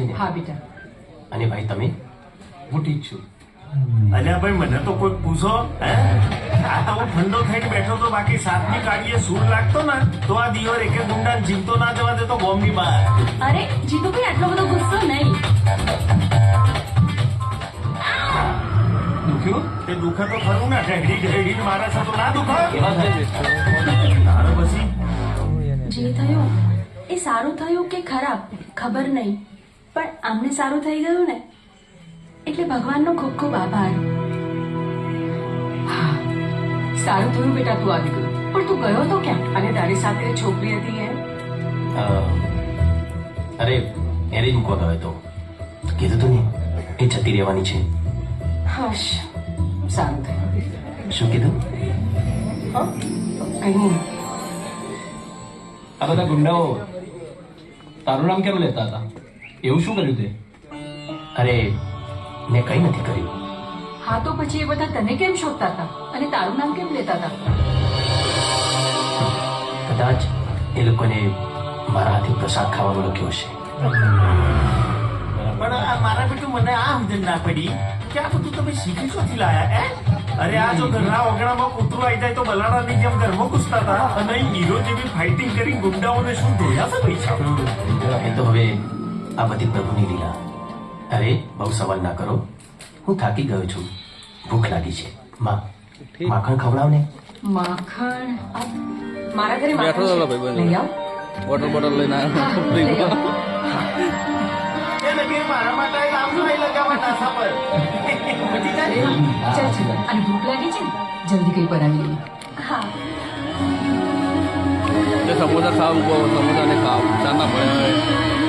છે. ને હા બેટા અને ભાઈ તમે? હું ઠીક છું. અલ્યા ભાઈ મને તો કોઈ પૂછો હે? આ તો હું ઠંડો થઈને બેઠો તો બાકી સાતમી કાઢીએ સૂર લાગતો ને તો આ દિયોર એકે ગુંડા જીવતો ના જવા દેતો બોમ્બની બહાર. અરે જીતુભાઈ આટલો બધો ગુસ્સો નહીં. દુખ્યું? તે દુખે તો ખરું ને ઢેડી ઢેડી મારે છે તો ના દુખે? તારે પછી? જે થયું એ સારું થયું કે ખરાબ? ખબર નહીં. પણ આમને સારું થઈ ગયું ને એટલે ભગવાનનો ખૂબ ખૂબ આભાર. સારું થયું બેટા તું આવી ગયો. પણ તું ગયો તો ક્યાં? અને તારી સાથે છોકરી હતી એમ? અરે એરેજ મૂકો મૂકવા ગયો તો કીધું તું ને એ જતી રહેવાની છે. હશ સારું થયું. શું કીધું? કંઈ નહીં. આ બધા ગુંડાઓ તારું નામ કેમ લેતા હતા? એવું શું કર્યું તે? અરે મેં કંઈ નથી કર્યું. હા તો પછી એ બધા તને કેમ શોધતા હતા? અને તારું નામ કેમ લેતા હતા? કદાચ એ લોકોને મારા હાથે પ્રસાદ ખાવાનો લખ્યો હશે. પણ આ મારા બેટું મને આ સમજણ ના પડી કે આ બધું તમે શીખી શોથી લાયા હે? અરે આ જો ઘરના ઓગણામાં કૂતરું આવી જાય તો બલાડાની જેમ ઘરમાં ઘૂસતા હતા. અને હીરો જેવી ફાઇટિંગ કરી ગુંડાઓને શું ધોયા છે પૈસા? એ તો હવે આ બધી પ્રભુની લીલા. અરે બહુ સવાલ ના કરો. હું થાકી ગયો છું. ભૂખ લાગી છે. માં માખણ ખવડાવ ને માખણ મારા ઘરે બેઠો લઈ આવ. વોટર બોટલ લઈને અને ભૂખ લાગી છે જલ્દી કઈ બનાવી લઈએ. હા. સમોસા ખાવ સમોસા ને ખાવ. ચાંદા પડે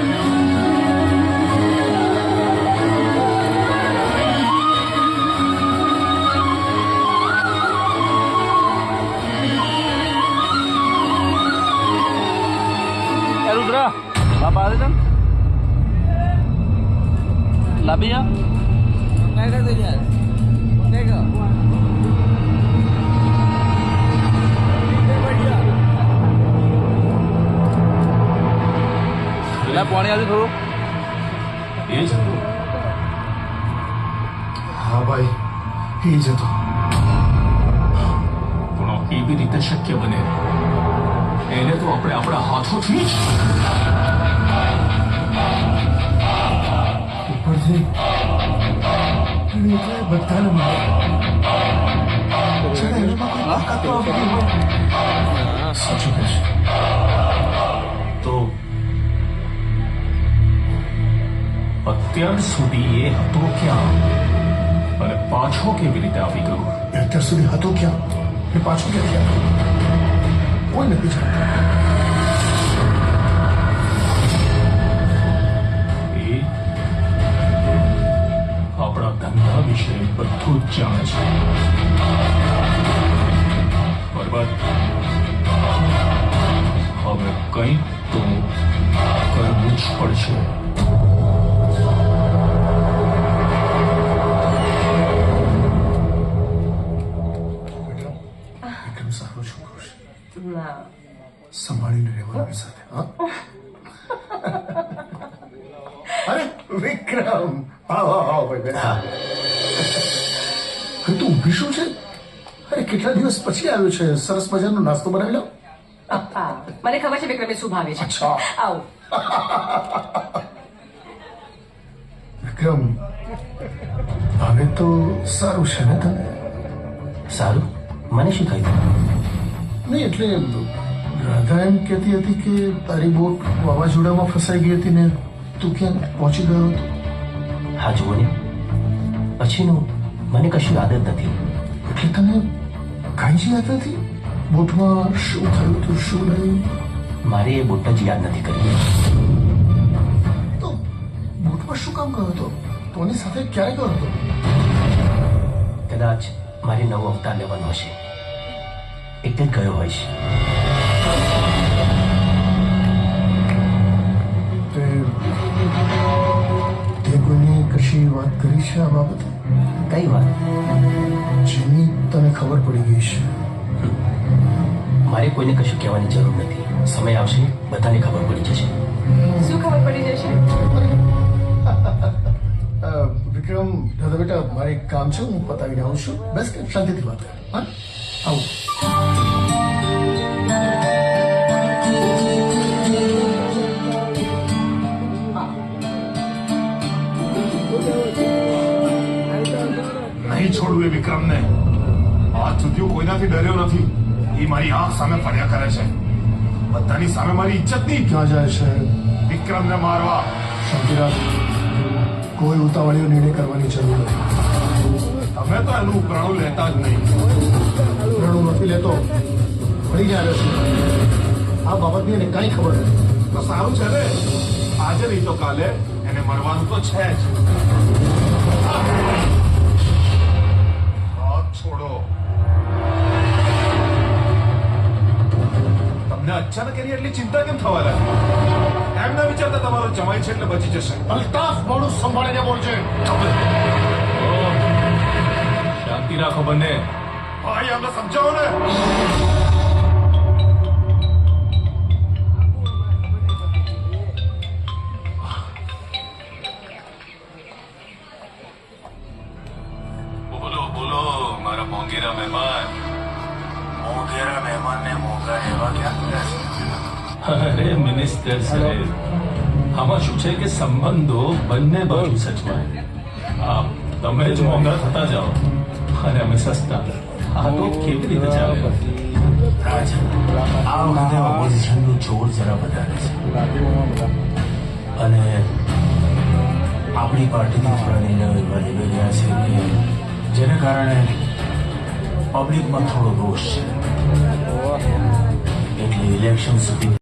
જા પેલા પાણી આવ્યું થોડું. એ જ હા ભાઈ, એ જ હતો. પણ એવી રીતે શક્ય બને? એને તો આપણે આપણા હાથોથી જ બધાને તો અત્યાર સુધી એ હતો ક્યાં? અને પાછો કેવી રીતે આવી ગયો? અત્યાર સુધી હતો ક્યાં? એ પાછો ક્યાં ક્યાં કોઈ નથી જાણતું. આપણા ધંધા વિશે બધું જ જાણે છે બરાબર હવે કંઈક તો કરવું જ પડશે વિક્રમ વિક્રમ સારો છોકરો છે સંભાળીને રહેવાનું એની સાથે હા અરે વિક્રમ આવો આવો ભાઈ બેટા અરે તું ઊભી શું છે? અરે કેટલા દિવસ પછી આવ્યો છે? સરસ મજાનો નાસ્તો બનાવી લો. મને ખબર છે વિક્રમે શું ભાવે છે. આવો. વિક્રમ હવે તો સારું છે ને તને? સારું? મને શું થયું? નહીં એટલે રાધા એમ કહેતી હતી કે તારી બોટ વાવાઝોડામાં ફસાઈ ગઈ હતી ને તું ક્યાં પહોંચી ગયો હતો? હા જુઓ ને. પછીનું મને કશું યાદ જ નથી. એટલે તને કાંઈ જ યાદ નથી? બોટમાં શું થયું હતું શું નહીં? મારે એ બોટ જ યાદ નથી કરી. તો બોટમાં શું કામ ગયો હતો? તોની સાથે ક્યારે ગયો હતો? કદાચ મારે નવો અવતાર લેવાનો હશે. એટલે ગયો હોઈશ. વિશે વાત કરી છે આ બાબતે? કઈ વાત? જેની તને ખબર પડી ગઈ છે. મારે કોઈને કશું કહેવાની જરૂર નથી. સમય આવશે બધાને ખબર પડી જશે. શું ખબર પડી જશે? વિક્રમ દાદા બેટા મારે એક કામ છે હું પતાવીને આવું છું. બેસ્ટ શાંતિથી વાત કર. હા? આવું. વિક્રમને આજ સુધી હું કોઈનાથી ડર્યો નથી. એ મારી આંખ સામે ફર્યા કરે છે. બધાની સામે મારી ઇજ્જત નહીં ક્યાં જાય છે? વિક્રમને મારવા. શાંતિરાજ કોઈ ઉતાવળીઓ નિર્ણય કરવાની જરૂર નથી. તમે તો એનું ઉપરાણું લેતા જ નહીં. ઉપરાણું નથી લેતો. પડી ગયા છે. આ બાબતની એને કાંઈ ખબર નથી. તો સારું છે ને? આજે નહીં તો કાલે. એને મરવાનું તો છે જ. છોડો. તમને અચાનક એની એટલી ચિંતા કેમ થવા લાગી? એમ ના વિચારતા તમારો જમાય છે એટલે બચી જશે. અલ્તાફ મોડું સંભાળીને બોલજે શાંતિ રાખો બંને. ભાઈ અમને સમજાવો ને. અરે મિનિસ્ટર સાહેબ આમાં શું છે કે સંબંધો બંને બાજુ સચવાય આ તમે જ મોંઘા થતા જાઓ અને અમે સસ્તા. આ તો કેવી રીતે ચાલે? આ વખતે ઓપોઝિશનનું જોર જરા વધારે છે. અને આપણી પાર્ટીની થોડા નિર્ણયો એવા લઈ રહ્યા છે કે જેને કારણે પબ્લિકમાં થોડો રોષ છે. એટલે ઇલેક્શન સુધી